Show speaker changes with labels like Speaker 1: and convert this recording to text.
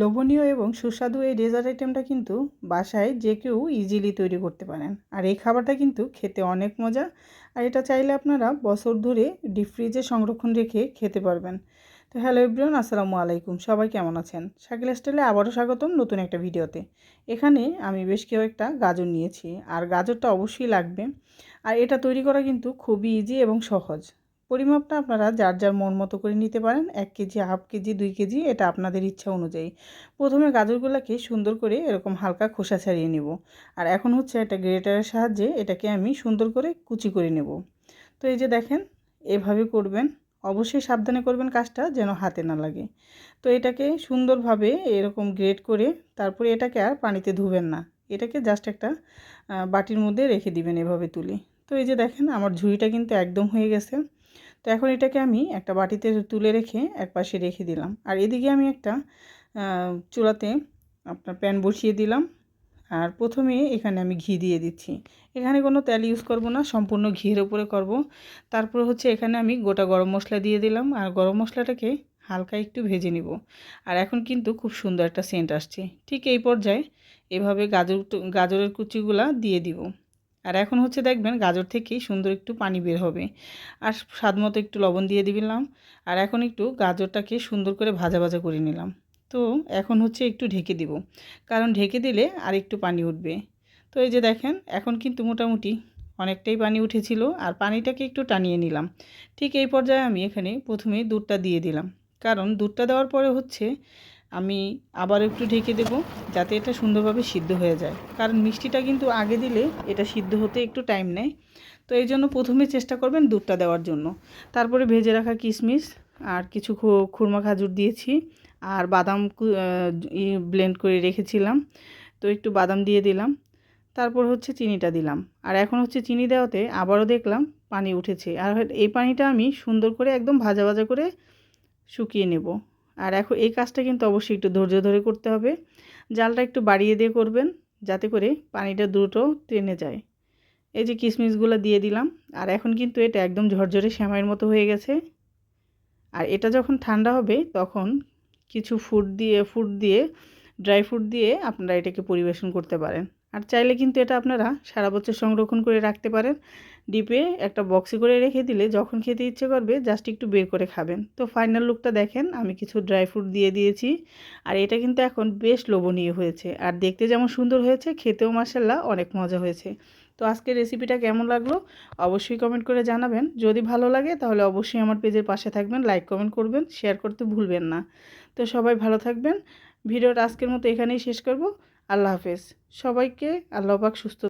Speaker 1: লোভনীয় এবং সুস্বাদু এই ডেজার্ট আইটেমটা কিন্তু বাসায় যে কেউ ইজিলি তৈরি করতে পারেন। আর এই খাবারটা কিন্তু খেতে অনেক মজা। আর এটা চাইলে আপনারা বছর ধরে ডিপ ফ্রিজে সংরক্ষণ রেখে খেতে পারবেন। তো হ্যালো এভরিওয়ান আসসালামু আলাইকুম। সবাই কেমন আছেন? শাকিল স্টাইলে আবারও স্বাগতম নতুন একটা ভিডিওতে। এখানে আমি বেশ কেউ একটা গাজর নিয়েছি। আর গাজরটা অবশ্যই লাগবে। আর এটা তৈরি করা কিন্তু খুবই ইজি এবং সহজ। পরিমাপটা আপনারা যার যার মন মতো করে নিতে পারেন, এক কেজি, হাফ কেজি, দুই কেজি, এটা আপনাদের ইচ্ছা অনুযায়ী। প্রথমে গাজরগুলোকে সুন্দর করে এরকম হালকা খোসা ছাড়িয়ে নেব। আর এখন হচ্ছে একটা গ্রেটারের সাহায্যে এটাকে আমি সুন্দর করে কুচি করে নেব। তো এই যে দেখেন, এভাবে করবেন, অবশ্যই সাবধানে করবেন কাজটা যেন হাতে না লাগে। তো এটাকে সুন্দরভাবে এরকম গ্রেট করে তারপরে এটাকে আর পানিতে ধুবেন না। এটাকে জাস্ট একটা বাটির মধ্যে রেখে দিবেন এভাবে তুলে। তো এই যে দেখেন, আমার ঝুড়িটা কিন্তু একদম হয়ে গেছে। তো এখন এটাকে আমি একটা বাটিতে তুলে রেখে এক পাশে রেখে দিলাম। আর এদিকে আমি একটা চুলাতে আপনার প্যান বসিয়ে দিলাম। আর প্রথমে এখানে আমি ঘি দিয়ে দিচ্ছি। এখানে কোনো তেল ইউজ করব না, সম্পূর্ণ ঘিয়ের উপরে করব। তারপর হচ্ছে এখানে আমি গোটা গরম মশলা দিয়ে দিলাম। আর গরম মশলাটাকে হালকা একটু ভেজে নিব। আর এখন কিন্তু খুব সুন্দর একটা সেন্ট আসছে। ঠিক এই পর্যায়ে এভাবে গাজর, গাজরের কুচিগুলা দিয়ে দিব। আর এখন হচ্ছে দেখবেন গাজর থেকেই সুন্দর একটু পানি বের হবে। আর স্বাদ মতো একটু লবণ দিয়ে দিলাম। আর এখন একটু গাজরটাকে সুন্দর করে ভাজা ভাজা করে নিলাম। তো এখন হচ্ছে একটু ঢেকে দিব। কারণ ঢেকে দিলে আর একটু পানি উঠবে। তো এই যে দেখেন, এখন কিন্তু মোটামুটি অনেকটাই পানি উঠেছিল আর পানিটাকে একটু টানিয়ে নিলাম। ঠিক এই পর্যায়ে আমি এখানে প্রথমে দুধটা দিয়ে দিলাম। কারণ দুধটা দেওয়ার পরে হচ্ছে আমি আবার একটু ঢেকে দেব যাতে এটা সুন্দরভাবে সিদ্ধ হয়ে যায়। কারণ মিষ্টিটা কিন্তু আগে দিলে এটা সিদ্ধ হতে একটু টাইম নেয়। তো এই জন্য প্রথমে চেষ্টা করবেন দুধটা দেওয়ার জন্য। তারপরে ভেজে রাখা কিশমিশ আর কিছু খুরমা খাজুর দিয়েছি আর বাদাম ব্লেন্ড করে রেখেছিলাম। তো একটু বাদাম দিয়ে দিলাম। তারপর হচ্ছে চিনিটা দিলাম। আর এখন হচ্ছে চিনি দেওয়াতে আবারও দেখলাম পানি উঠেছে। আর এই পানিটা আমি সুন্দর করে একদম ভাজা ভাজা করে শুকিয়ে নেব। আর এখন এই কাজটা কিন্তু অবশ্যই একটু ধৈর্য ধরে করতে হবে। জালটা একটু বাড়িয়ে দিয়ে করবেন যাতে করে পানিটা দ্রুত টেনে যায়। এই যে কিশমিশগুলো দিয়ে দিলাম, আর এখন কিন্তু এটা একদম ঝরঝরে শ্যামাইয়ের মতো হয়ে গেছে। আর এটা যখন ঠান্ডা হবে তখন কিছু ফুড দিয়ে ফুড দিয়ে, ড্রাই ফ্রুট দিয়ে আপনারা এটাকে পরিবেশন করতে পারেন। আর চাইলে কিন্তু এটা আপনারা সারা বছর সংরক্ষণ করে রাখতে পারেন। ডিপে একটা বক্সে করে রেখে দিলে যখন খেতে ইচ্ছে করবে জাস্ট একটু বের করে খাবেন। তো ফাইনাল লুকটা দেখেন, আমি কিছু ড্রাই ফ্রুট দিয়ে দিয়েছি। আর এটা কিন্তু এখন বেশ লোভনীয় হয়েছে। আর দেখতে যেমন সুন্দর হয়েছে, খেতেও মাসাল্লাহ অনেক মজা হয়েছে। তো আজকের রেসিপিটা কেমন লাগল অবশ্যই কমেন্ট করে জানাবেন। যদি ভালো লাগে তাহলে অবশ্যই আমার পেজের পাশে থাকবেন লাইক কমেন্ট করবেন শেয়ার করতে ভুলবেন না। তো সবাই ভালো থাকবেন। ভিডিওটা আজকের মতো এখানেই শেষ করব। আল্লাহ হাফেজ। সবাইকে আল্লাহবাক সুস্থ